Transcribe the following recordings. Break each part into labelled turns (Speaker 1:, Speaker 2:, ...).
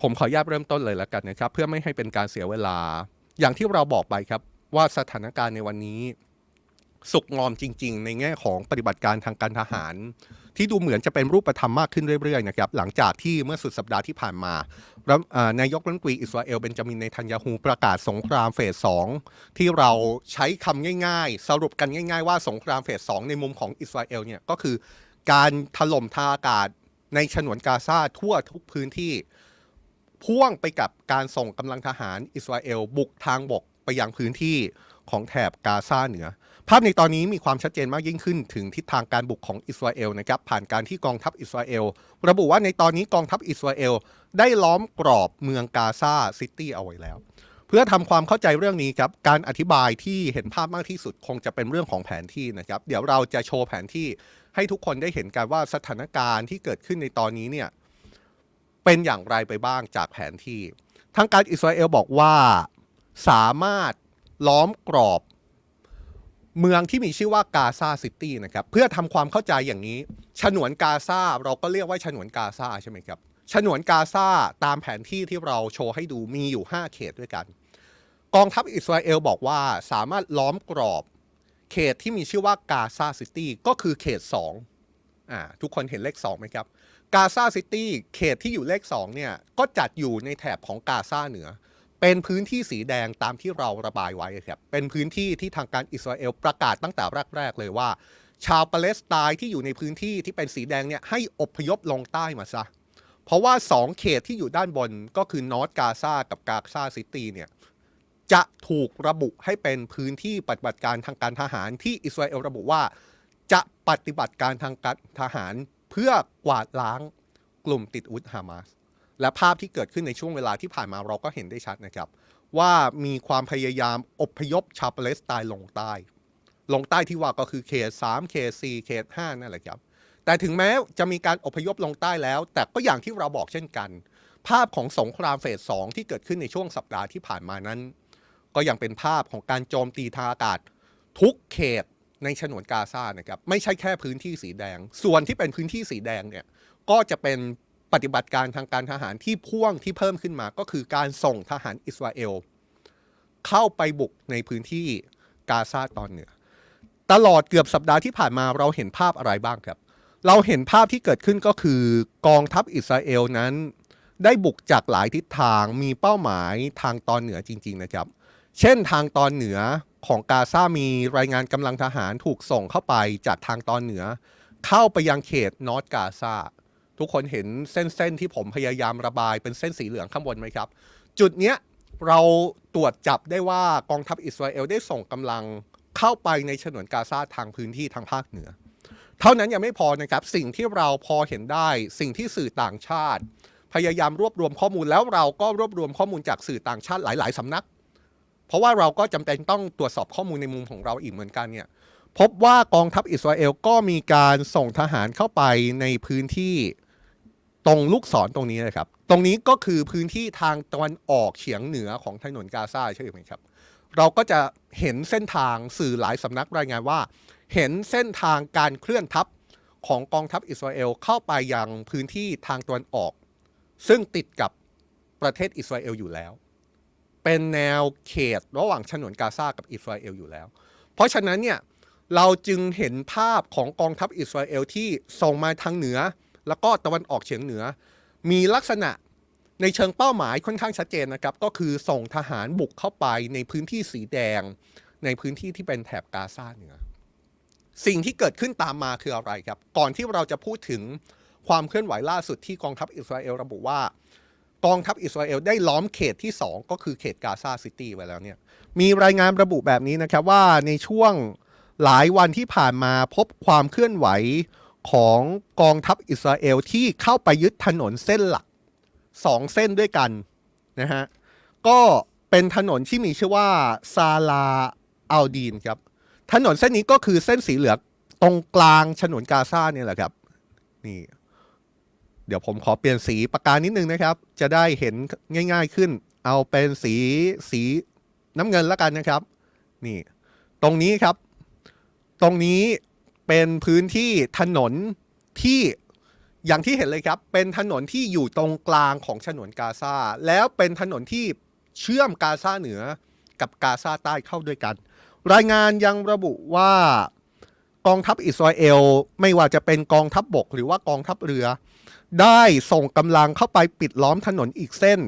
Speaker 1: ผมขออนุญาตเริ่มต้นเลยแล้วกันนะครับ เพื่อไม่ให้เป็นการเสียเวลา อย่างที่เราบอกไปครับว่าสถานการณ์ในวันนี้ สุกงอมจริง ๆ ในแง่ของปฏิบัติการทางการทหาร ที่ดูเหมือนจะเป็นรูปธรรมมากขึ้นเรื่อยๆนะครับหลังจากที่เมื่อสุดสัปดาห์ที่ผ่านมานายกรัฐมนตรีอิสราเอลเบนจามินเนทันยาฮูประกาศสงครามเฟสสองที่เราใช้คำง่าย ๆ สรุปกันง่าย ๆ ว่าสงครามเฟสสองในมุมของอิสราเอลเนี่ยก็คือการถล่มทางอากาศในฉนวนกาซาทั่วทุกพื้นที่ พ่วงไปกับการส่งกำลังทหารอิสราเอลบุกทางบกไปยังพื้นที่ของแถบกาซาเหนือ ภาพในตอนนี้มีความชัดเจนมากยิ่งขึ้นถึงทิศทางการบุกของอิสราเอลนะครับผ่านการที่กองทัพอิสราเอล ระบุว่าในตอนนี้กองทัพอิสราเอลได้ล้อมกรอบเมืองกาซาซิตี้เอาไว้แล้ว เพื่อทำความเข้าใจเรื่องนี้ครับการอธิบายที่เห็นภาพมากที่สุดคงจะเป็นเรื่องของแผนที่นะครับเดี๋ยวเราจะโชว์แผนที่ให้ทุกคนได้เห็นกันว่าสถานการณ์ที่เกิดขึ้นในตอนนี้เนี่ย เป็นอย่างไรไปบ้างจากแผนที่ ทางการอิสราเอลบอกว่าสามารถล้อมกรอบ เมืองที่มีชื่อว่ากาซาซิตี้นะครับเพื่อทำความเข้าใจอย่างนี้ ฉนวนกาซาเราก็เรียกว่าฉนวนกาซาใช่ไหมครับฉนวนกาซาตามแผนที่ที่เราโชว์ให้ดูมีอยู่ 5 เขตด้วยกัน กองทัพอิสราเอลบอกว่าสามารถล้อมกรอบ เขตที่มีชื่อว่ากาซาซิตี้ก็คือเขต2อ่าทุกคนเห็นเลข2ไหมครับ กาซาซิตี้เขตที่อยู่เลข2เนี่ยก็จัดอยู่ในแถบของกาซาเหนือ เป็นพื้นที่สีแดงตามที่เราระบายไว้ครับเป็นพื้นที่ที่ทางการอิสราเอลประกาศตั้งแต่แรกๆเลยว่า ชาวปาเลสไตน์ที่อยู่ในพื้นที่ที่เป็นสีแดงเนี่ยให้อพยพลงใต้มาซะเพราะว่า 2 เขตที่อยู่ด้านบนก็คือนอร์ทกาซากับกาซาซิตี้เนี่ยจะถูกระบุให้เป็นพื้นที่ปฏิบัติการทางการทหารที่อิสราเอลระบุว่า จะปฏิบัติการทางการทหาร พื่อกวาดล้างกลุ่มติดอาวุธฮามาสและภาพที่เกิดขึ้นในช่วงเวลาที่ผ่านมาเราก็เห็นได้ชัดนะครับ ว่ามีความพยายามอพยพชาวปาเลสไตน์ลงใต้ ลงใต้ที่ว่าก็คือเขต3เขต4เขต5นั่นแหละครับ แต่ถึงแม้จะมีการอพยพลงใต้แล้ว แต่ก็อย่างที่เราบอกเช่นกัน ภาพของสงครามเฟสสองที่เกิดขึ้นในช่วงสัปดาห์ที่ผ่านมานั้น ก็ยังเป็นภาพของการโจมตีทางอากาศ ทุกเขต ในฉนวนกาซานะครับไม่ใช่แค่พื้นที่สีแดง ส่วนที่เป็นพื้นที่สีแดงเนี่ยก็จะเป็นปฏิบัติการทางการทหารที่พ่วงที่เพิ่มขึ้นมา ก็คือการส่งทหารอิสราเอล เข้าไปบุกในพื้นที่กาซาตอนเหนือ ตลอดเกือบสัปดาห์ที่ผ่านมาเราเห็นภาพอะไรบ้างครับ เราเห็นภาพที่เกิดขึ้นก็คือกองทัพอิสราเอลนั้น ได้บุกจากหลายทิศทางมีเป้าหมายทางตอนเหนือจริง ๆนะครับ เช่นทางตอนเหนือ ของกาซามีรายงานกำลังทหารถูกส่งเข้าไปจากทางตอนเหนือ เข้าไปยังเขตนอร์ทกาซาทุกคนเห็นเส้นๆที่ผมพยายามระบายเป็นเส้นสีเหลืองข้างบนไหมครับ จุดเนี้ยเราตรวจจับได้ว่ากองทัพอิสราเอลได้ส่งกำลังเข้าไปในฉนวนกาซาทางพื้นที่ทางภาคเหนือ เท่านั้นยังไม่พอนะครับ สิ่งที่เราพอเห็นได้ สิ่งที่สื่อต่างชาติ พยายามรวบรวมข้อมูลแล้วเราก็รวบรวมข้อมูลจากสื่อต่างชาติหลาย ๆสำนัก เพราะว่าเราก็จำเป็นต้องตรวจสอบข้อมูลในมุมของเราอีกเหมือนกันเนี่ยพบว่ากองทัพอิสราเอลก็มีการส่งทหารเข้าไปในพื้นที่ตรงลูกศรตรงนี้นะครับ ตรงนี้ก็คือพื้นที่ทางตะวันออกเฉียงเหนือของถนนกาซาใช่ไหมครับ เราก็จะเห็นเส้นทางสื่อหลายสำนักรายงานว่า เห็นเส้นทางการเคลื่อนทัพของกองทัพอิสราเอลเข้าไปยังพื้นที่ทางตะวันออก ซึ่งติดกับประเทศอิสราเอลอยู่แล้ว เป็นแนวเขตระหว่างฉนวนกาซากับอิสราเอลอยู่แล้ว เพราะฉะนั้นเนี่ยเราจึงเห็นภาพของกองทัพอิสราเอลที่ส่งมาทางเหนือ แล้วก็ตะวันออกเฉียงเหนือ มีลักษณะในเชิงเป้าหมายค่อนข้างชัดเจนนะครับ ก็คือส่งทหารบุกเข้าไปในพื้นที่สีแดง ในพื้นที่ที่เป็นแถบกาซาเหนือ สิ่งที่เกิดขึ้นตามมาคืออะไรครับ ก่อนที่เราจะพูดถึงความเคลื่อนไหวล่าสุดที่กองทัพอิสราเอลระบุว่า กองทัพอิสราเอลได้ล้อมเขตที่ 2 ก็คือเขตกาซาซิตี้ไว้แล้วเนี่ยมีรายงานระบุแบบนี้นะครับว่าในช่วงหลายวันที่ผ่านมาพบความเคลื่อนไหวของกองทัพอิสราเอลที่เข้าไปยึดถนนเส้นหลักสองเส้นด้วยกันนะฮะก็เป็นถนนที่มีชื่อว่าซาลาอัลดีนครับถนนเส้นนี้ก็คือเส้นสีเหลืองตรงกลางฉนวนกาซาเนี่ยแหละครับนี่ เดี๋ยวผมขอเปลี่ยนสีปากกานิดนึงนะครับ จะได้เห็นง่าย ๆขึ้น เอาเป็นสีสีน้ำเงินแล้วกันนะครับ นี่ ตรงนี้ครับ ตรงนี้เป็นพื้นที่ถนนที่อย่างที่เห็นเลยครับ เป็นถนนที่อยู่ตรงกลางของฉนวนกาซาแล้วเป็นถนนที่เชื่อมกาซาเหนือกับกาซาใต้เข้าด้วยกัน รายงานยังระบุว่ากองทัพอิสราเอล ไม่ว่าจะเป็นกองทัพบบกหรือว่ากองทัพเรือ ได้ส่งกำลังเข้าไปปิดล้อมถนนอีกเส้น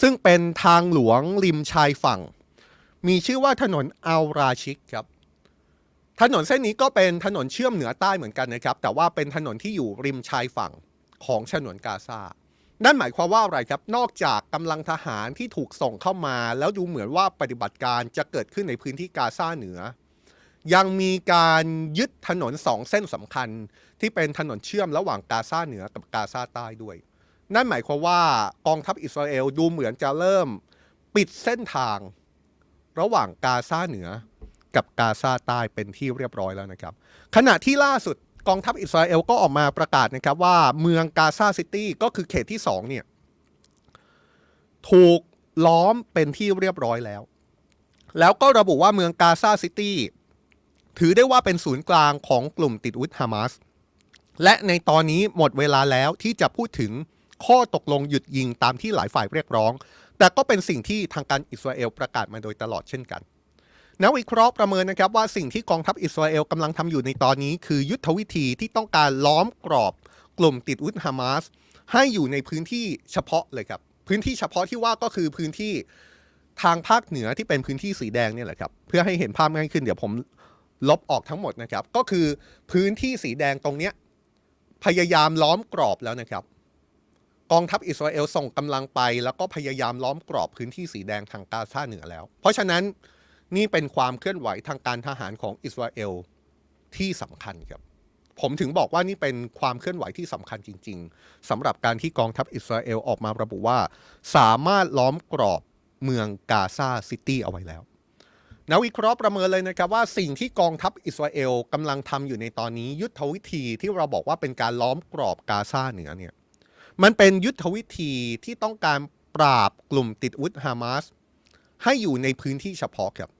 Speaker 1: ซึ่งเป็นทางหลวงริมชายฝั่ง มีชื่อว่าถนนอัลราชิกครับ ถนนเส้นนี้ก็เป็นถนนเชื่อมเหนือใต้เหมือนกันนะครับ แต่ว่าเป็นถนนที่อยู่ริมชายฝั่งของฉนวนกาซานั่นหมายความว่าอะไรครับ นอกจากกำลังทหารที่ถูกส่งเข้ามา แล้วดูเหมือนว่าปฏิบัติการจะเกิดขึ้นในพื้นที่กาซาเหนือ ยังมีการยึดถนนสองเส้นสำคัญ ที่เป็นถนนเชื่อมระหว่างกาซาเหนือกับกาซาใต้ด้วย นั่นหมายความว่ากองทัพอิสราเอลดูเหมือนจะเริ่มปิดเส้นทาง ระหว่างกาซาเหนือกับกาซาใต้เป็นที่เรียบร้อยแล้วนะครับ ขณะที่ล่าสุดกองทัพอิสราเอลก็ออกมาประกาศนะครับว่าเมืองกาซาซิตี้ก็คือเขตที่สองเนี่ยถูกล้อมเป็นที่เรียบร้อยแล้ว แล้วก็ระบุว่าเมืองกาซาซิตี้ถือได้ว่าเป็นศูนย์กลางของกลุ่มติดอาวุธฮามาส และในตอนนี้หมดเวลาแล้วที่จะพูดถึงข้อตกลงหยุดยิงตามที่หลายฝ่ายเรียกร้อง แต่ก็เป็นสิ่งที่ทางการอิสราเอลประกาศมาโดยตลอดเช่นกันนักวิเคราะห์ประเมินนะครับว่าสิ่งที่กองทัพอิสราเอลกำลังทำอยู่ในตอนนี้ คือยุทธวิธีที่ต้องการล้อมกรอบกลุ่มติดอาวุธฮามาสให้อยู่ในพื้นที่เฉพาะเลยครับ พื้นที่เฉพาะที่ว่าก็คือพื้นที่ทางภาคเหนือที่เป็นพื้นที่สีแดงเนี่ยแหละครับ เพื่อให้เห็นภาพง่ายขึ้นเดี๋ยวผมลบออกทั้งหมดนะครับ ก็คือพื้นที่สีแดงตรงเนี้ย พยายามล้อมกรอบแล้วนะครับ กองทัพอิสราเอลส่งกำลังไป แล้วก็พยายามล้อมกรอบพื้นที่สีแดงทางกาซาเหนือแล้ว เพราะฉะนั้นนี่เป็นความเคลื่อนไหวทางการทหารของอิสราเอลที่สำคัญครับ ผมถึงบอกว่านี่เป็นความเคลื่อนไหวที่สำคัญจริง ๆสำหรับการที่กองทัพอิสราเอลออกมาระบุว่า สามารถล้อมกรอบเมืองกาซาซิตี้เอาไว้แล้ว นักวิเคราะห์ประเมินเลยนะครับว่าสิ่งที่กองทัพอิสราเอลกำลังทำอยู่ในตอนนี้ยุทธวิธีที่เราบอกว่าเป็นการล้อมกรอบกาซาเหนือเนี่ยมันเป็นยุทธวิธีที่ต้องการปราบกลุ่มติดอาวุธฮามาสให้อยู่ในพื้นที่เฉพาะครับ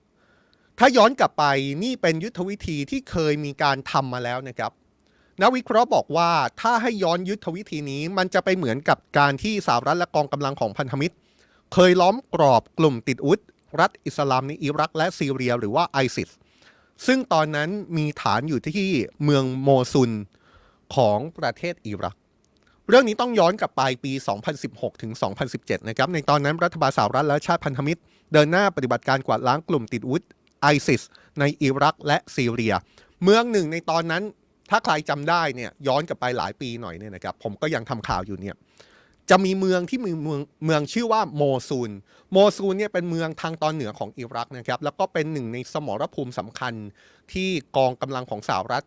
Speaker 1: ถ้าย้อนกลับไปนี่เป็นยุทธวิธีที่เคยมีการทำมาแล้วนะครับนักวิเคราะห์บอกว่าถ้าให้ย้อนยุทธวิธีนี้มันจะไปเหมือนกับการที่สหรัฐและกองกำลังของพันธมิตร เคยล้อมกรอบกลุ่มติดอาวุธ รัฐอิสลามในอิรักและซีเรียหรือว่าไอซิสซึ่งตอนนั้นมีฐานอยู่ที่เมืองโมซุลของประเทศอิรัก เรื่องนี้ต้องย้อนกลับไปปี 2016 ถึง 2017 นะครับ ในตอนนั้นรัฐบาลสหรัฐและชาติพันธมิตร เดินหน้าปฏิบัติการกวาดล้างกลุ่มติดอาวุธไอซิสในอิรักและซีเรีย เมืองหนึ่งในตอนนั้นถ้าใครจำได้เนี่ยย้อนกลับไปหลายปีหน่อยเนี่ยนะครับผมก็ยังทำข่าวอยู่เนี่ย จะมีเมืองที่มีเมืองเมืองชื่อว่าโมซูล โมซูลเนี่ยเป็นเมืองทางตอนเหนือของอิรักนะครับ แล้วก็เป็นหนึ่งในสมรภูมิสำคัญที่กองกำลังของสหรัฐ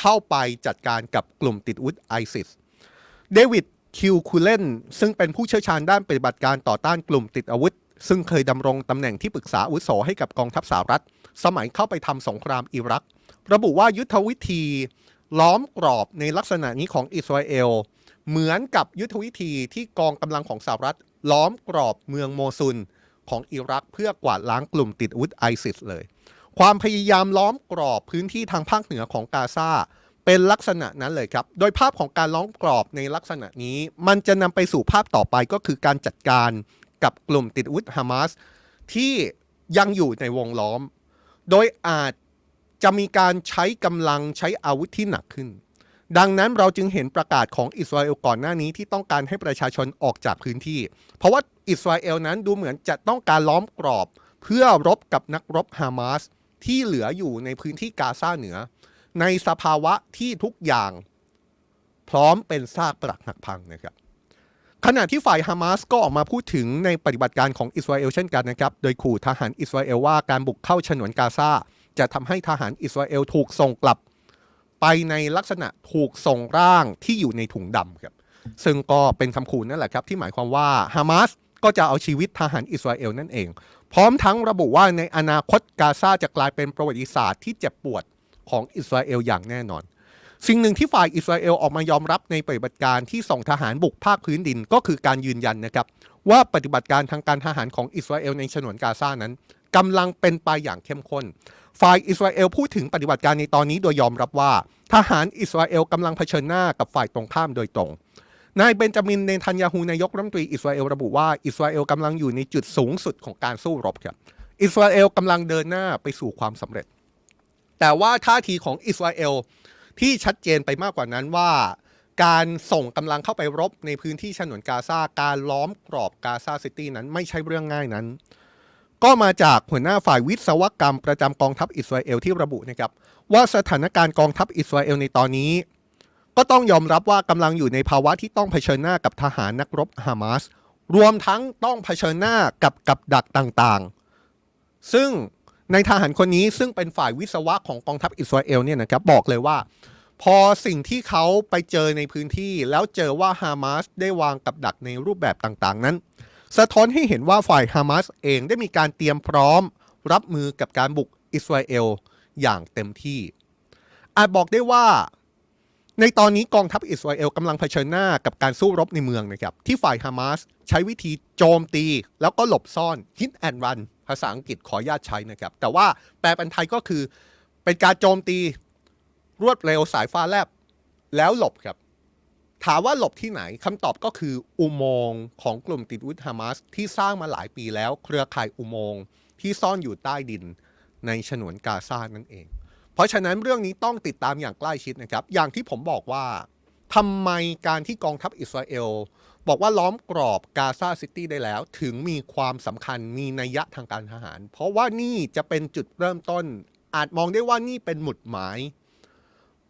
Speaker 1: เข้าไปจัดการกับกลุ่มติดอาวุธไอซิส เดวิดคิวคูเลนซึ่งเป็นผู้เชี่ยวชาญด้านปฏิบัติการต่อต้านกลุ่มติดอาวุธ ซึ่งเคยดำรงตำแหน่งที่ปรึกษาอุโสให้กับกองทัพสหรัฐ สมัยเข้าไปทำสงครามอิรัก ระบุว่ายุทธวิธี ล้อมกรอบในลักษณะนี้ของอิสราเอล เหมือนกับยุทธวิธีที่กองกำลังของสหรัฐล้อมกรอบเมืองโมซุลของอิรักเพื่อกวาดล้างกลุ่มติดอาวุธไอซิสเลย ความพยายามล้อมกรอบพื้นที่ทางภาคเหนือของกาซาเป็นลักษณะนั้นเลยครับ โดยภาพของการล้อมกรอบในลักษณะนี้ มันจะนำไปสู่ภาพต่อไปก็คือการจัดการกับกลุ่มติดอาวุธฮามาสที่ยังอยู่ในวงล้อม โดยอาจจะมีการใช้กำลังใช้อาวุธที่หนักขึ้น ดังนั้นเราจึงเห็นประกาศของอิสราเอลก่อนหน้านี้ที่ต้องการให้ประชาชนออกจากพื้นที่ เพราะว่าอิสราเอลนั้นดูเหมือนจะต้องการล้อมกรอบ เพื่อรบกับนักรบฮามาสที่เหลืออยู่ในพื้นที่กาซาเหนือ ในสภาวะที่ทุกอย่าง พร้อมเป็นซากปรักหักพังนะครับขณะที่ฝ่ายฮามาสก็ออกมาพูดถึงในปฏิบัติการของอิสราเอลเช่นกันนะครับ โดยขู่ทหารอิสราเอลว่าการบุกเข้าฉนวนกาซาจะทำให้ทหารอิสราเอลถูกส่งกลับ ไปในลักษณะถูกส่งร่างที่อยู่ในถุงดำครับซึ่งก็เป็นคำขู่นั่นแหละครับที่หมายความว่าฮามาสก็จะเอาชีวิตทหารอิสราเอลนั่นเอง พร้อมทั้งระบุว่าในอนาคตกาซาจะกลายเป็นประวัติศาสตร์ที่เจ็บปวดของอิสราเอลอย่างแน่นอน สิ่งหนึ่งที่ฝ่ายอิสราเอลออกมายอมรับในปฏิบัติการที่ส่งทหารบุกภาคพื้นดินก็คือการยืนยันนะครับว่าปฏิบัติการทางการทหารของอิสราเอลในฉนวนกาซานั้นกำลังเป็นไปอย่างเข้มข้น ฝ่ายอิสราเอลพูดถึงปฏิบัติการในตอนนี้โดยยอมรับว่า ทหารอิสราเอลกำลังเผชิญหน้ากับฝ่ายตรงข้ามโดยตรงนายเบนจามินเนทันยาฮูนายกรัฐมนตรีอิสราเอลระบุว่าอิสราเอลกำลังอยู่ในจุดสูงสุดของการสู้รบครับอิสราเอลกำลังเดินหน้าไปสู่ความสำเร็จ แต่ว่าท่าทีของอิสราเอลที่ชัดเจนไปมากกว่านั้นว่า การส่งกำลังเข้าไปรบในพื้นที่ฉนวนกาซาการล้อมกรอบกาซาซิตี้นั้นไม่ใช่เรื่องง่ายนั้น ก็มาจากหัวหน้าฝ่ายวิศวกรรมประจำกองทัพอิสราเอลที่ระบุนะครับว่าสถานการณ์กองทัพอิสราเอลในตอนนี้ ก็ต้องยอมรับว่ากำลังอยู่ในภาวะที่ต้องเผชิญหน้ากับทหารนักรบฮามาสรวมทั้งต้องเผชิญหน้ากับกับดักต่างๆ ซึ่งในทหารคนนี้ซึ่งเป็นฝ่ายวิศวะของกองทัพอิสราเอลเนี่ยนะครับบอกเลยว่า พอสิ่งที่เขาไปเจอในพื้นที่แล้วเจอว่าฮามาสได้วางกับดักในรูปแบบต่างๆ นั้น สะท้อนให้เห็นว่าฝ่ายฮามาสเองได้มีการเตรียมพร้อม รับมือกับการบุกอิสราเอลอย่างเต็มที่ อาจบอกได้ว่า ในตอนนี้กองทัพอิสราเอลกำลังเผชิญหน้ากับการสู้รบในเมืองนะครับที่ฝ่ายฮามาสใช้วิธีโจมตี แล้วก็หลบซ่อน hit and run ภาษาอังกฤษขออนุญาตใช้นะครับ แต่ว่าแปลเป็นไทยก็คือเป็นการโจมตีรวดเร็วสายฟ้าแลบแล้วหลบครับ ถามว่าหลบที่ไหนคำตอบก็คืออุโมงค์ของกลุ่มติดวุธฮามาสที่สร้างมาหลายปีแล้ว เครือข่ายอุโมงค์ที่ซ่อนอยู่ใต้ดินในฉนวนกาซานั่นเอง เพราะฉะนั้นเรื่องนี้ต้องติดตามอย่างใกล้ชิดนะครับ อย่างที่ผมบอกว่าทำไมการที่กองทัพอิสราเอล บอกว่าล้อมกรอบกาซาซิตี้ได้แล้ว ถึงมีความสำคัญมีนัยยะทางการทหาร เพราะว่านี่จะเป็นจุดเริ่มต้น อาจมองได้ว่านี่เป็นหมุดหมาย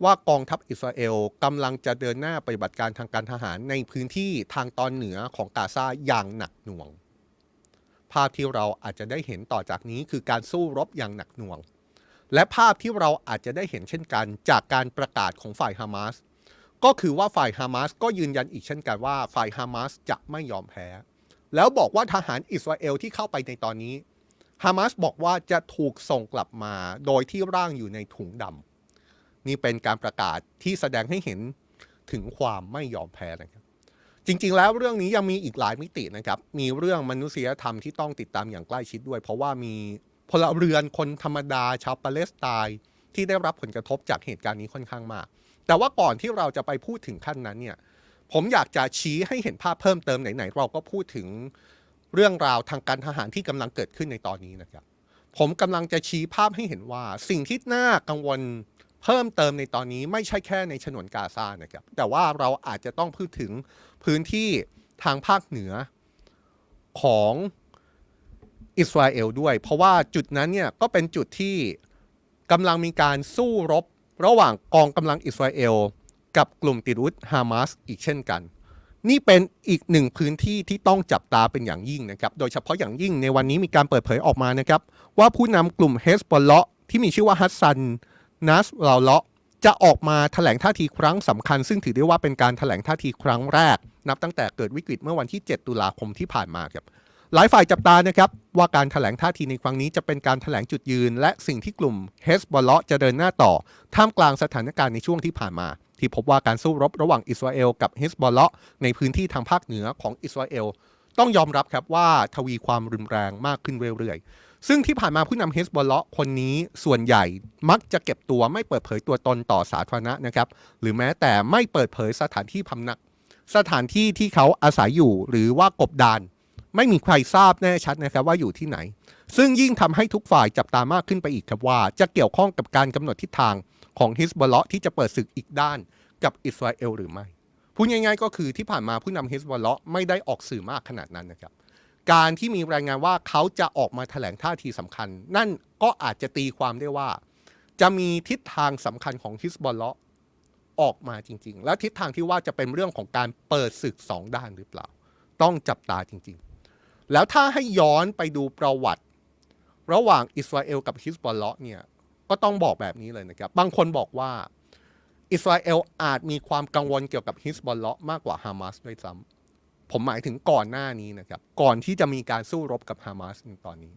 Speaker 1: ว่ากองทัพอิสราเอลกำลังจะเดินหน้าปฏิบัติการทางการทหารในพื้นที่ทางตอนเหนือของกาซาอย่างหนักหน่วง ภาพที่เราอาจจะได้เห็นต่อจากนี้คือการสู้รบอย่างหนักหน่วง และภาพที่เราอาจจะได้เห็นเช่นกันจากการประกาศของฝ่ายฮามาสก็คือว่าฝ่ายฮามาสก็ยืนยันอีกเช่นกันว่าฝ่ายฮามาสจะไม่ยอมแพ้ แล้วบอกว่าทหารอิสราเอลที่เข้าไปในตอนนี้ฮามาสบอกว่าจะถูกส่งกลับมาโดยที่ร่างอยู่ในถุงดำ นี่เป็นการประกาศที่แสดงให้เห็นถึงความไม่ยอมแพ้นะครับ จริง ๆ แล้วเรื่องนี้ยังมีอีกหลายมิตินะครับ มีเรื่องมนุษยธรรมที่ต้องติดตามอย่างใกล้ชิดด้วย เพราะว่ามีพลเรือนคนธรรมดาชาวปาเลสไตน์ที่ได้รับผลกระทบจากเหตุการณ์นี้ค่อนข้างมาก แต่ว่าก่อนที่เราจะไปพูดถึงขั้นนั้นเนี่ย ผมอยากจะชี้ให้เห็นภาพเพิ่มเติมไหนๆเราก็พูดถึงเรื่องราวทางการทหารที่กำลังเกิดขึ้นในตอนนี้นะครับ ผมกำลังจะชี้ภาพให้เห็นว่าสิ่งที่น่ากังวล เพิ่มเติมในตอนนี้ไม่ใช่แค่ในฉนวนกาซานะครับ แต่ว่าเราอาจจะต้องพูดถึงพื้นที่ทางภาคเหนือของอิสราเอลด้วย เพราะว่าจุดนั้นเนี่ยก็เป็นจุดที่กำลังมีการสู้รบ ระหว่างกองกำลังอิสราเอล กับกลุ่มติดอาวุธฮามาสอีกเช่นกัน นี่เป็นอีกหนึ่งพื้นที่ที่ต้องจับตาเป็นอย่างยิ่งนะครับ โดยเฉพาะอย่างยิ่งในวันนี้มีการเปิดเผยออกมานะครับ ว่าผู้นำกลุ่มเฮสบอลเลาะที่มีชื่อว่าฮัสซัน นัสลาเลาะจะออกมาแถลงท่าทีครั้งสำคัญ ซึ่งถือได้ว่าเป็นการแถลงท่าทีครั้งแรก นับตั้งแต่เกิดวิกฤตเมื่อวันที่ 7 ตุลาคมที่ผ่านมาครับหลายฝ่ายจับตานะครับว่าการแถลงท่าทีในครั้งนี้จะเป็นการแถลงจุดยืน และสิ่งที่กลุ่มเฮสบอลเลาะจะเดินหน้าต่อ ท่ามกลางสถานการณ์ในช่วงที่ผ่านมา ที่พบว่าการสู้รบระหว่างอิสราเอลกับเฮสบอลเลาะในพื้นที่ทางภาคเหนือของอิสราเอล ต้องยอมรับครับว่าทวีความรุนแรงมากขึ้นเรื่อยๆ ซึ่งที่ผ่านมาผู้นำเฮสบอลเลาะคนนี้ส่วนใหญ่มักจะเก็บตัวไม่เปิดเผยตัวตนต่อสาธารณะนะครับ หรือแม้แต่ไม่เปิดเผยสถานที่พำนัก สถานที่ที่เขาอาศัยอยู่หรือว่ากบดาน ไม่มีใครทราบแน่ชัดนะครับว่าอยู่ที่ไหน ซึ่งยิ่งทำให้ทุกฝ่ายจับตามากขึ้นไปอีกครับว่า จะเกี่ยวข้องกับการกำหนดทิศทางของฮิสบอลเลาะที่จะเปิดศึกอีกด้านกับอิสราเอลหรือไม่พูดง่ายๆก็คือที่ผ่านมาผู้นำฮิสบอลเลาะไม่ได้ออกสื่อมากขนาดนั้นนะครับ การที่มีรายงานว่าเขาจะออกมาแถลงท่าทีสำคัญ นั่นก็อาจจะตีความได้ว่า จะมีทิศทางสำคัญของฮิสบอลเลาะออกมาจริง ๆ และทิศทางที่ว่าจะเป็นเรื่องของการเปิดศึกสองด้านหรือเปล่า ต้องจับตาจริง ๆ แล้วถ้าให้ย้อนไปดูประวัติ ระหว่างอิสราเอลกับฮิสบอลเลาะเนี่ยก็ต้องบอกแบบนี้เลยนะครับ บางคนบอกว่าอิสราเอลอาจมีความกังวลเกี่ยวกับฮิสบอลเลาะมากกว่าฮามาสด้วยซ้ำ ผมหมายถึงก่อนหน้านี้นะครับ ก่อนที่จะมีการสู้รบกับฮามาสในตอนนี้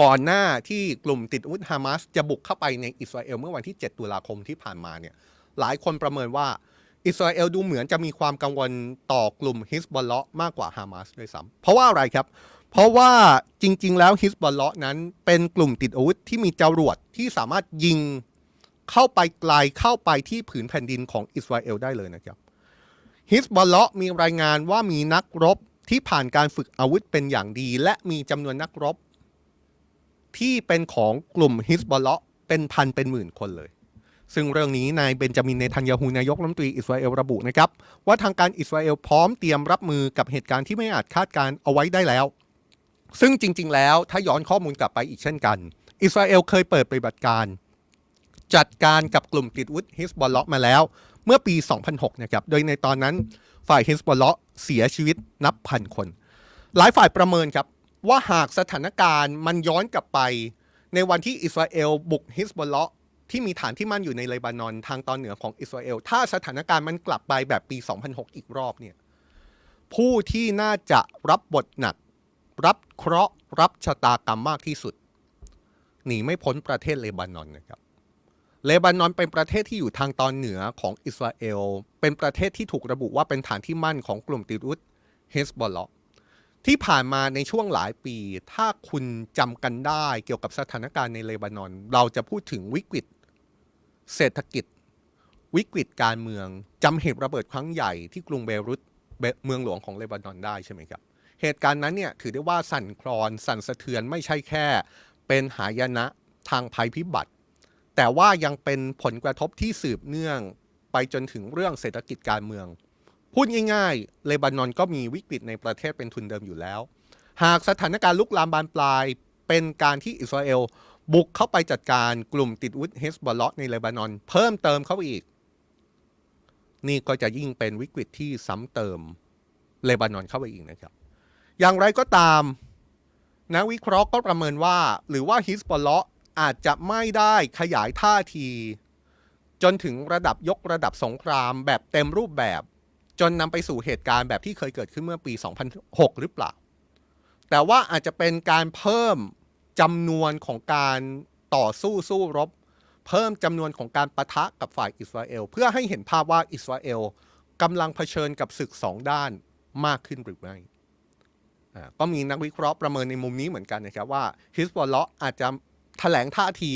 Speaker 1: ก่อนหน้าที่กลุ่มติดอาวุธฮามาสจะบุกเข้าไปในอิสราเอลเมื่อวันที่ 7 ตุลาคมที่ผ่านมาเนี่ย หลายคนประเมินว่าอิสราเอลดูเหมือนจะมีความกังวลต่อกลุ่มฮิสบอลเลาะมากกว่าฮามาสด้วยซ้ำเพราะว่าอะไรครับ เพราะว่าจริง ๆ แล้วฮิสบอลเลาะนั้นเป็นกลุ่มติดอาวุธที่มีจรวดที่สามารถยิงเข้าไปไกลเข้าไปที่ผืนแผ่นดินของอิสราเอลได้เลยนะครับ ฮิสบอลเลาะมีรายงานว่ามีนักรบที่ผ่านการฝึกอาวุธเป็นอย่างดี และมีจำนวนนักรบ ที่เป็นของกลุ่มฮิสบอลเลาะเป็นพันเป็นหมื่นคนเลย ซึ่งเรื่องนี้นายเบนจามินเนทันยาฮูนายกรัฐมนตรีอิสราเอลระบุนะครับ ว่าทางการอิสราเอลพร้อมเตรียมรับมือกับเหตุการณ์ที่ไม่อาจคาดการเอาไว้ได้แล้ว ซึ่งจริง ๆ แล้วถ้าย้อนข้อมูลกลับไปอีกเช่นกัน อิสราเอลเคยเปิดปฏิบัติการ จัดการกับกลุ่มติดอาวุธฮิสบอลเลาะมาแล้ว มื่อปี 2006 นะครับ โดยในตอนนั้นฝ่ายฮิสบอลเลาะเสียชีวิตนับพันคน หลายฝ่ายประเมินครับ ว่าหากสถานการณ์มันย้อนกลับไป ในวันที่อิสราเอลบุกฮิสบอลเลาะที่มีฐานที่มั่นอยู่ในเลบานอนทางตอนเหนือของอิสราเอล ถ้าสถานการณ์มันกลับไปแบบปี 2006 อีกรอบเนี่ยผู้ที่น่าจะรับบทหนัก รับเคราะห์รับชะตากรรมมากที่สุดหนีไม่พ้นประเทศเลบานอนนะครับ เลบานอนเป็นประเทศที่อยู่ทางตอนเหนือของอิสราเอล เป็นประเทศที่ถูกระบุว่าเป็นฐานที่มั่นของกลุ่มติดอาวุธเฮสบอลลาะที่ผ่านมาในช่วงหลายปี ถ้าคุณจำกันได้เกี่ยวกับสถานการณ์ในเลบานอน เราจะพูดถึงวิกฤต เศรษฐกิจ วิกฤตการเมืองจำเหตุระเบิดครั้งใหญ่ที่กรุงเบรุตเมืองหลวงของเลบานอนได้ใช่ไหมครับ เหตุการณ์นั้นเนี่ยถือได้ว่าสั่นคลอน สั่นสะเทือนไม่ใช่แค่ เป็นหายนะทางภัยพิบัติ แต่ว่ายังเป็นผลกระทบที่สืบเนื่องไปจนถึงเรื่องเศรษฐกิจการเมือง พูดง่ายๆ เลบานอนก็มีวิกฤตในประเทศเป็นทุนเดิมอยู่แล้ว หากสถานการณ์ลุกลามบานปลาย เป็นการที่อิสราเอลบุกเข้าไปจัดการกลุ่มติดวุธเฮสบอลเลาะในเลบานอน เพิ่มเติมเข้าไปอีก นี่ก็จะยิ่งเป็นวิกฤตที่ซ้ำเติมเลบานอนเข้าไปอีกนะครับ อย่างไรก็ตามนักวิเคราะห์ก็ประเมินว่า หรือว่าฮิสบอลเลาะ อาจจะไม่ได้ขยายท่าที จนถึงระดับยกระดับสงครามแบบเต็มรูปแบบ จนนำไปสู่เหตุการณ์แบบที่เคยเกิดขึ้นเมื่อปี 2006 หรือเปล่า แต่ว่าอาจจะเป็นการเพิ่มจำนวนของการต่อสู้สู้รบ เพิ่มจำนวนของการประทะกับฝ่ายอิสราเอล เพื่อให้เห็นภาพว่าอิสราเอลกำลังเผชิญกับศึกสองด้านมากขึ้นหรือไม่ก็มีนักวิเคราะห์ประเมินในมุมนี้เหมือนกันนะครับว่าฮิสบอลเลาะอาจจะ แถลงท่าที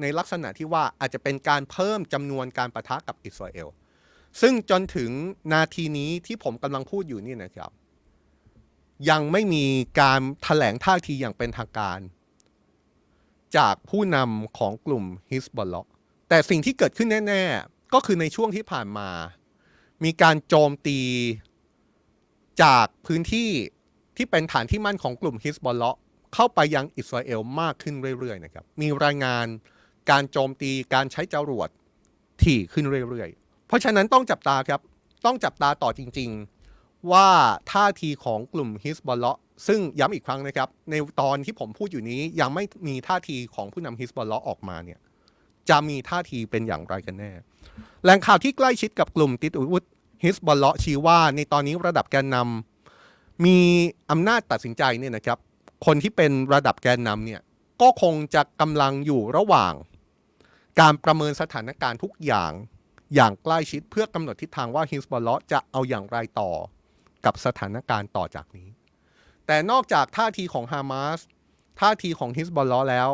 Speaker 1: ในลักษณะที่ว่าอาจจะเป็นการเพิ่มจำนวนการประทะกับอิสราเอล ซึ่งจนถึงนาทีนี้ที่ผมกำลังพูดอยู่นี่นะครับ ยังไม่มีการแถลงท่าทีอย่างเป็นทางการ จากผู้นำของกลุ่มฮิสบอลเลาะแต่สิ่งที่เกิดขึ้นแน่ ๆ ก็คือในช่วงที่ผ่านมา มีการโจมตีจากพื้นที่ที่เป็นฐานที่มั่นของกลุ่มฮิสบอลเลาะ เข้าไปยังอิสราเอลมากขึ้นเรื่อยๆนะครับ มีรายงานการโจมตีการใช้จรวดถี่ขึ้นเรื่อยๆ เพราะฉะนั้นต้องจับตาครับ ต้องจับตาต่อจริงๆ ว่าท่าทีของกลุ่มฮิสบอลเลาะซึ่งย้ำอีกครั้งนะครับ ในตอนที่ผมพูดอยู่นี้ยังไม่มีท่าทีของผู้นำฮิสบอลเลาะออกมาเนี่ยจะมีท่าทีเป็นอย่างไรกันแน่ แหล่งข่าวที่ใกล้ชิดกับกลุ่มติดอาวุธฮิสบอลเลาะชี้ว่าในตอนนี้ระดับแกนนำมีอำนาจตัดสินใจเนี่ยนะครับ คนที่เป็นระดับแกนนำเนี่ยก็คงจะกำลังอยู่ระหว่าง การประเมินสถานการณ์ทุกอย่างอย่างใกล้ชิดเพื่อกำหนดทิศทางว่าฮิสบอลเลาะจะเอาอย่างไรต่อกับสถานการณ์ต่อจากนี้ แต่นอกจากท่าทีของฮามาสท่าทีของฮิสบอลเลาะแล้ว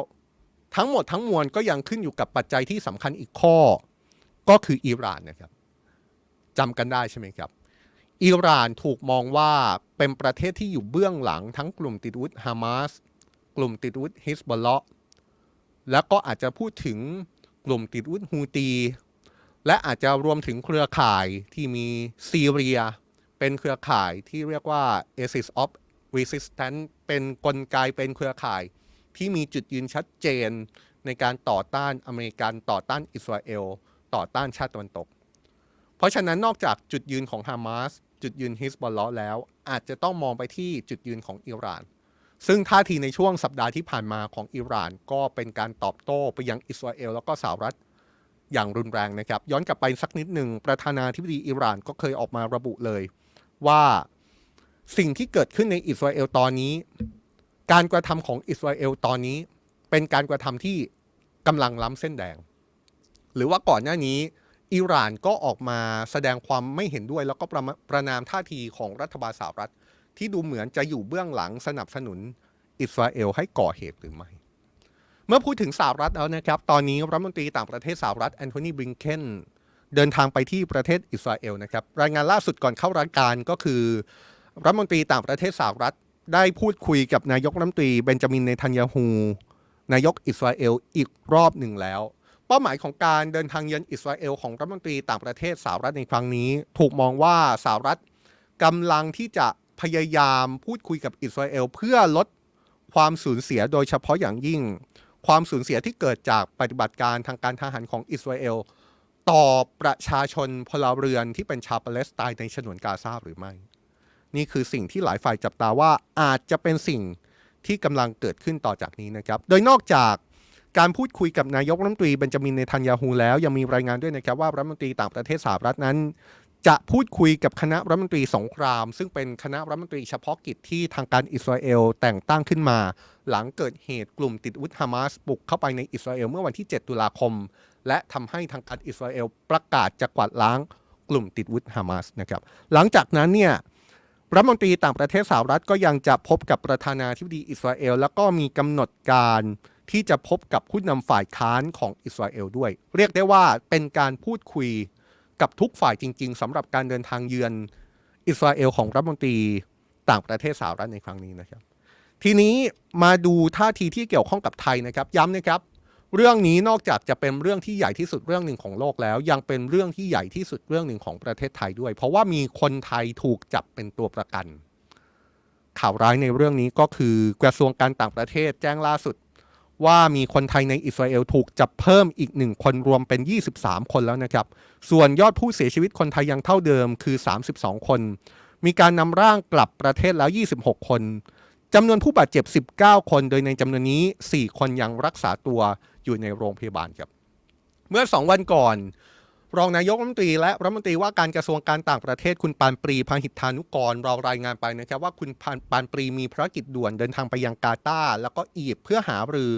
Speaker 1: ทั้งหมดทั้งมวลก็ยังขึ้นอยู่กับปัจจัยที่สำคัญอีกข้อ ก็คืออิหร่านนะครับจำกันได้ใช่ไหมครับ อิหร่านถูกมองว่าเป็นประเทศที่อยู่เบื้องหลังทั้งกลุ่มติดวุธฮามาสกลุ่มติดวุธฮิสบอลเลาะแล้วก็อาจจะพูดถึงกลุ่มติดวุธฮูตี และอาจจะรวมถึงเครือข่ายที่มีซีเรีย เป็นเครือข่ายที่เรียกว่า Axis of Resistance เป็นกลไกเป็นเครือข่าย ที่มีจุดยืนชัดเจนในการต่อต้านอเมริกันต่อต้านอิสราเอล ต่อต้านชาติตะวันตก เพราะฉะนั้นนอกจากจุดยืนของฮามาส จุดยืนฮิสบอลเลาะแล้ว อาจจะต้องมองไปที่จุดยืนของอิหร่าน ซึ่งท่าทีในช่วงสัปดาห์ที่ผ่านมาของอิหร่านก็เป็นการตอบโต้ไปยังอิสราเอลแล้วก็สหรัฐอย่างรุนแรงนะครับ ย้อนกลับไปสักนิดหนึ่งประธานาธิบดีอิหร่านก็เคยออกมาระบุเลยว่าสิ่งที่เกิดขึ้นในอิสราเอลตอนนี้ การกระทำของอิสราเอลตอนนี้ เป็นการกระทำที่กำลังล้ำเส้นแดง หรือว่าก่อนหน้านี้ อิหร่านก็ออกมาแสดงความไม่เห็นด้วย แล้วก็ประประนามท่าทีของรัฐบาลสหรัฐ ที่ดูเหมือนจะอยู่เบื้องหลังสนับสนุนอิสราเอลให้ก่อเหตุหรือไม่ เมื่อพูดถึงสหรัฐแล้วนะครับ ตอนนี้รัฐมนตรีต่างประเทศสหรัฐแอนโทนีบริงเคนเดินทางไปที่ประเทศอิสราเอลนะครับ รายงานล่าสุดก่อนเข้ารายการก็คือ รัฐมนตรีต่างประเทศสหรัฐ ได้พูดคุยกับนายกรัฐมนตรีเบนจามินเนทันยาฮูนายกอิสราเอลอีกรอบหนึ่งแล้ว เป้าหมายของการเดินทางเยือนอิสราเอลของรัฐมนตรีต่างประเทศสหรัฐในครั้งนี้ ถูกมองว่าสหรัฐกำลังที่จะพยายามพูดคุยกับอิสราเอลเพื่อลดความสูญเสียโดยเฉพาะอย่างยิ่ง ความสูญเสียที่เกิดจากปฏิบัติการทางการทหารของอิสราเอลต่อประชาชนพลเรือนที่เป็นชาวปาเลสไตน์ในฉนวนกาซาหรือไม่ นี่คือสิ่งที่หลายฝ่ายจับตาว่าอาจจะเป็นสิ่งที่กำลังเกิดขึ้นต่อจากนี้นะครับ โดยนอกจาก การพูดคุยกับนายกรัฐมนตรีเบนจามินเนทันยาฮูแล้ว ยังมีรายงานด้วยนะครับว่ารัฐมนตรีต่างประเทศสหรัฐนั้น จะพูดคุยกับคณะรัฐมนตรีสงคราม ซึ่งเป็นคณะรัฐมนตรีเฉพาะกิจที่ทางการอิสราเอลแต่งตั้งขึ้นมา หลังเกิดเหตุกลุ่มติดอาวุธฮามาสบุกเข้าไปในอิสราเอลเมื่อวันที่ 7 ตุลาคม และทำให้ทางการอิสราเอลประกาศจะกวาดล้างกลุ่มติดอาวุธฮามาสนะครับหลังจากนั้นเนี่ยรัฐมนตรีต่างประเทศสหรัฐก็ยังจะพบกับประธานาธิบดีอิสราเอล แล้วก็มีกำหนดการ ที่จะพบกับผู้นำฝ่ายค้านของอิสราเอลด้วย เรียกได้ว่าเป็นการพูดคุยกับทุกฝ่ายจริง ๆสำหรับการเดินทางเยือนอิสราเอลของรัฐมนตรีต่างประเทศสหรัฐในครั้งนี้นะครับ ทีนี้มาดูท่าทีที่เกี่ยวข้องกับไทยนะครับ ย้ำนะครับ เรื่องนี้นอกจากจะเป็นเรื่องที่ใหญ่ที่สุดเรื่องหนึ่งของโลกแล้ว ยังเป็นเรื่องที่ใหญ่ที่สุดเรื่องหนึ่งของประเทศไทยด้วย เพราะว่ามีคนไทยถูกจับเป็นตัวประกัน ข่าวร้ายในเรื่องนี้ก็คือกระทรวงการต่างประเทศแจ้งล่าสุด ว่ามีคนไทยในอิสราเอลถูกจับเพิ่มอีกหนึ่งคนรวมเป็น 23 คนแล้วนะครับ ส่วนยอดผู้เสียชีวิตคนไทยยังเท่าเดิมคือ 32 คน มีการนำร่างกลับประเทศแล้ว 26 คนจำนวนผู้บาดเจ็บ 19 คน โดยในจำนวนนี้ 4 คนยังรักษาตัวอยู่ในโรงพยาบาลครับ เมื่อ 2 วันก่อน รองนายกรัฐมนตรีและรัฐมนตรีว่าการกระทรวงการต่างประเทศคุณปานปรีพาหิทธานุกรเรารายงานไปนะครับว่าคุณปานปานปรีมีภารกิจด่วนเดินทางไปยังกาตาร์แล้วก็อียิปต์เพื่อหารือ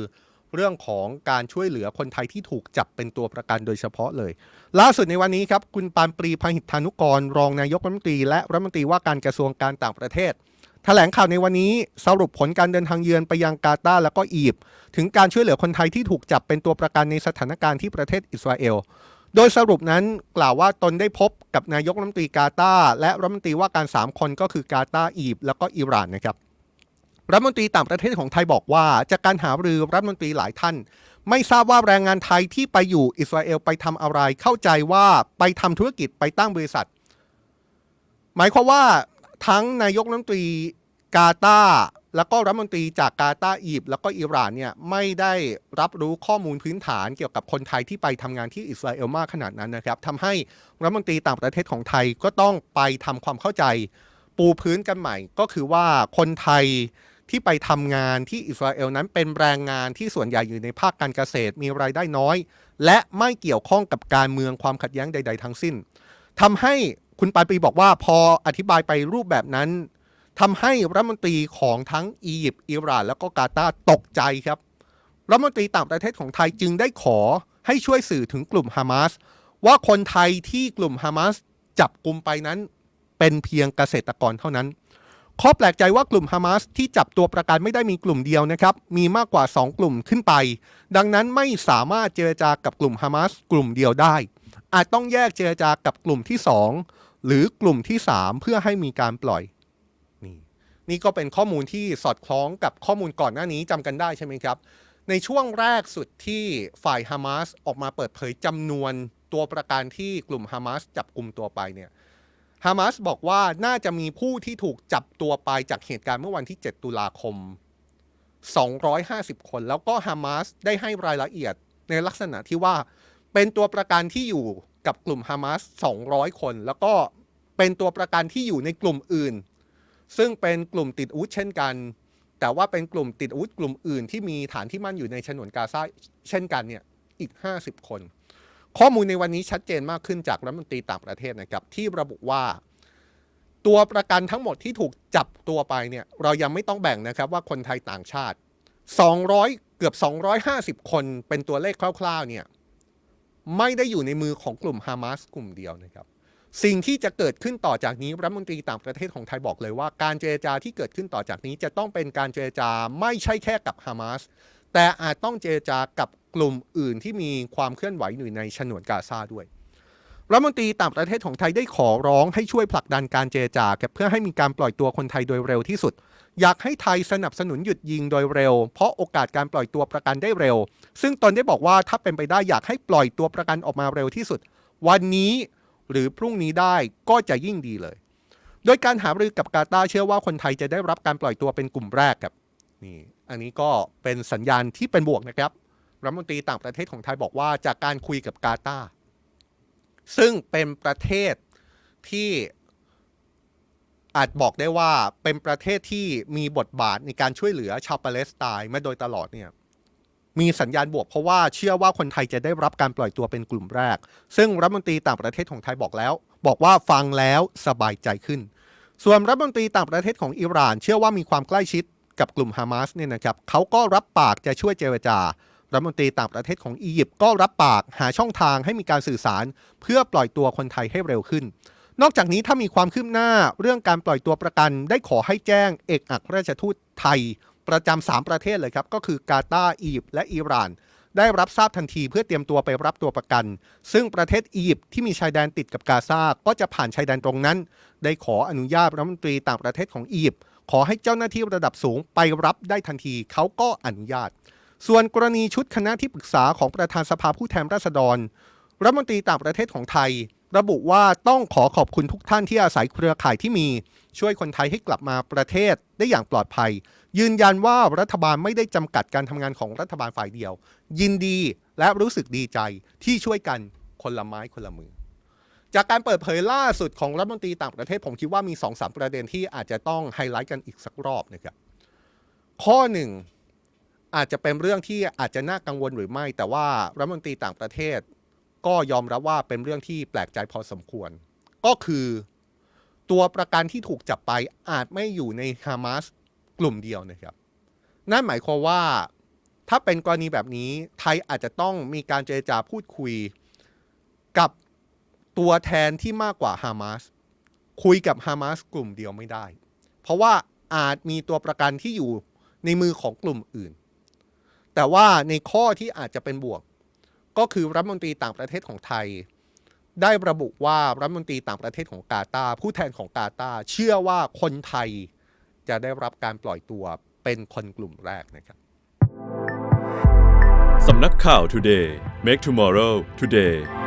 Speaker 1: เรื่องของการช่วยเหลือคนไทยที่ถูกจับเป็นตัวประกันโดยเฉพาะเลย ล่าสุดในวันนี้ครับคุณปานปรีพาหิทธานุกร รองนายกรัฐมนตรีและรัฐมนตรีว่าการกระทรวงการต่างประเทศแถลงข่าวในวันนี้สรุปผลการเดินทางเยือนไปยังกาตาร์แล้วก็อียิปต์ถึงการช่วยเหลือคนไทยที่ถูกจับเป็นตัวประกันในสถานการณ์ที่ประเทศอิสราเอล โดยสรุปนั้นกล่าวว่าตนได้พบกับนายกรัฐมนตรีกาตาและรัฐมนตรีว่าการ 3 คนก็คือกาตาอียิปต์แล้วก็อิหร่านนะครับรัฐมนตรีต่างประเทศของไทยบอกว่า จากการหารือรัฐมนตรีหลายท่าน ไม่ทราบว่าแรงงานไทยที่ไปอยู่อิสราเอลไปทำอะไรเข้าใจว่าไปทำธุรกิจไปตั้งบริษัท หมายความว่าทั้งนายกรัฐมนตรีกาตา แล้วก็รัฐมนตรีจากกาตาร์อียิปต์แล้วก็อิหร่านเนี่ยไม่ได้รับรู้ข้อมูลพื้นฐานเกี่ยวกับคนไทยที่ไปทำงานที่อิสราเอลมากขนาดนั้นนะครับทำให้รัฐมนตรีต่างประเทศของไทยก็ต้องไปทำความเข้าใจ ปูพื้นกันใหม่ ก็คือว่าคนไทยที่ไปทำงานที่อิสราเอลนั้นเป็นแรงงานที่ส่วนใหญ่อยู่ในภาคการเกษตรมีรายได้น้อย และไม่เกี่ยวข้องกับการเมืองความขัดแย้งใด ๆ ทั้งสิ้นทำให้คุณปาปีบอกว่าพออธิบายไปรูปแบบนั้น ทำให้รัฐมนตรีของทั้งอียิปต์อิหร่านแล้วก็กาตาร์ตกใจครับรัฐมนตรีต่างประเทศของไทยจึงได้ขอให้ช่วยสื่อถึงกลุ่มฮามาสว่าคนไทยที่กลุ่มฮามาสจับกลุ่มไปนั้น เป็นเพียงเกษตรกรเท่านั้น ข้อแปลกใจว่ากลุ่มฮามาสที่จับตัวประกันไม่ได้มีกลุ่มเดียวนะครับ มีมากกว่า 2 กลุ่มขึ้นไป ดังนั้นไม่สามารถเจรจากับกลุ่มฮามาสกลุ่มเดียวได้ อาจต้องแยกเจรจากับกลุ่มที่ 2 หรือกลุ่มที่ 3 เพื่อให้มีการปล่อย นี่ก็เป็นข้อมูลที่สอดคล้องกับข้อมูลก่อนหน้านี้จำกันได้ใช่ไหมครับ ในช่วงแรกสุดที่ฝ่ายฮามาสออกมาเปิดเผยจำนวนตัวประกันที่กลุ่มฮามาสจับกลุ่มตัวไปเนี่ยฮามาสบอกว่าน่าจะมีผู้ที่ถูกจับตัวไปจากเหตุการณ์เมื่อวันที่ 7 ตุลาคม 250 คน แล้วก็ฮามาสได้ให้รายละเอียดในลักษณะที่ว่าเป็นตัวประกันที่อยู่กับกลุ่มฮามาส200 คน แล้วก็เป็นตัวประกันที่อยู่ในกลุ่มอื่น ซึ่งเป็นกลุ่มติดอาวุธเช่นกัน แต่ว่าเป็นกลุ่มติดอาวุธกลุ่มอื่นที่มีฐานที่มั่นอยู่ในฉนวนกาซาเช่นกันเนี่ยอีก 50 คน ข้อมูลในวันนี้ชัดเจนมากขึ้นจากรัฐมนตรีต่างประเทศนะครับที่ระบุว่า ตัวประกันทั้งหมดที่ถูกจับตัวไปเนี่ยเรายังไม่ต้องแบ่งนะครับว่าคนไทยต่างชาติ 200 เกือบ 250 คนเป็นตัวเลขคร่าวๆเนี่ยไม่ได้อยู่ในมือของกลุ่มฮามาสกลุ่มเดียวนะครับ สิ่งที่จะเกิดขึ้นต่อจากนี้รัฐมนตรีต่างประเทศของไทยบอกเลยว่า การเจรจาที่เกิดขึ้นต่อจากนี้จะต้องเป็นการเจรจาไม่ใช่แค่กับฮามาสแต่อาจต้องเจรจากับกลุ่มอื่นที่มีความเคลื่อนไหวอยู่ในฉนวนกาซาด้วยรัฐมนตรีต่างประเทศของไทยได้ขอร้องให้ช่วยผลักดันการเจรจากับเพื่อให้มีการปล่อยตัวคนไทยโดยเร็วที่สุด อยากให้ไทยสนับสนุนหยุดยิงโดยเร็ว เพราะโอกาสการปล่อยตัวประกันได้เร็ว ซึ่งตนได้บอกว่าถ้าเป็นไปได้อยากให้ปล่อยตัวประกันออกมาเร็วที่สุด วันนี้ หรือพรุ่งนี้ได้ก็จะยิ่งดีเลย โดยการหารือกับกาตาเชื่อว่าคนไทยจะได้รับการปล่อยตัวเป็นกลุ่มแรกครับนี่อันนี้ก็เป็นสัญญาณที่เป็นบวกนะครับรัฐมนตรีต่างประเทศของไทยบอกว่าจากการคุยกับกาตาซึ่งเป็นประเทศที่อาจบอกได้ว่าเป็นประเทศที่มีบทบาทในการช่วยเหลือชาวปาเลสไตน์มาโดยตลอดเนี่ย มีสัญญาณบวกเพราะว่าเชื่อว่าคนไทยจะได้รับการปล่อยตัวเป็นกลุ่มแรก ซึ่งรัฐมนตรีต่างประเทศของไทยบอกแล้ว บอกว่าฟังแล้วสบายใจขึ้น ส่วนรัฐมนตรีต่างประเทศของอิหร่าน เชื่อว่ามีความใกล้ชิดกับกลุ่มฮามาสเนี่ยนะครับเขาก็รับปากจะช่วยเจรจารัฐมนตรีต่างประเทศของอียิปต์ก็รับปากหาช่องทางให้มีการสื่อสาร เพื่อปล่อยตัวคนไทยให้เร็วขึ้น นอกจากนี้ถ้ามีความคืบหน้าเรื่องการปล่อยตัวประกัน ได้ขอให้แจ้งเอกอัครราชทูตไทย ประจำสามประเทศเลยครับก็คือกาตาร์อียิปต์และอิหร่าน ได้รับทราบทันทีเพื่อเตรียมตัวไปรับตัวประกัน ซึ่งประเทศอียิปต์ที่มีชายแดนติดกับกาซาก็จะผ่านชายแดนตรงนั้น ได้ขออนุญาตรัฐมนตรีต่างประเทศของอียิปต์ขอให้เจ้าหน้าที่ระดับสูงไปรับได้ทันทีเขาก็อนุญาต ส่วนกรณีชุดคณะที่ปรึกษาของประธานสภาผู้แทนราษฎรรัฐมนตรีต่างประเทศของไทย ระบุว่าต้องขอขอบคุณทุกท่านที่อาศัยเครือข่ายที่มี ช่วยคนไทยให้กลับมาประเทศได้อย่างปลอดภัย ยืนยันว่ารัฐบาลไม่ได้จำกัดการทำงานของรัฐบาลฝ่ายเดียว ยินดีและรู้สึกดีใจที่ช่วยกันคนละไม้คนละมือ จากการเปิดเผยล่าสุดของรัฐมนตรีต่างประเทศผมคิดว่ามี2อสประเด็นที่อาจจะต้องไฮไลท์กันอีกสักรอบนะครับข้อหนึ่งอาจจะเป็นเรื่องที่อาจจะน่ากังวลหรือไม่ แต่ว่ารัฐมนตรีต่างประเทศ ก็ยอมรับว่าเป็นเรื่องที่แปลกใจพอสมควร ก็คือตัวประกันที่ถูกจับไปอาจไม่อยู่ในฮามาส กลุ่มเดียวนะครับ นั่นหมายความว่าถ้าเป็นกรณีแบบนี้ไทยอาจจะต้องมีการเจรจาพูดคุยกับตัวแทนที่มากกว่าฮามาสคุยกับฮามาสกลุ่มเดียวไม่ได้ เพราะว่าอาจมีตัวประกันที่อยู่ในมือของกลุ่มอื่น แต่ว่าในข้อที่อาจจะเป็นบวก ก็คือรัฐมนตรีต่างประเทศของไทย ได้ระบุว่ารัฐมนตรีต่างประเทศของกาตาร์ผู้แทนของกาตาร์เชื่อว่าคนไทย จะได้รับการปล่อยตัวเป็นคนกลุ่มแรกนะครับ
Speaker 2: สำนักข่าว Today Make Tomorrow Today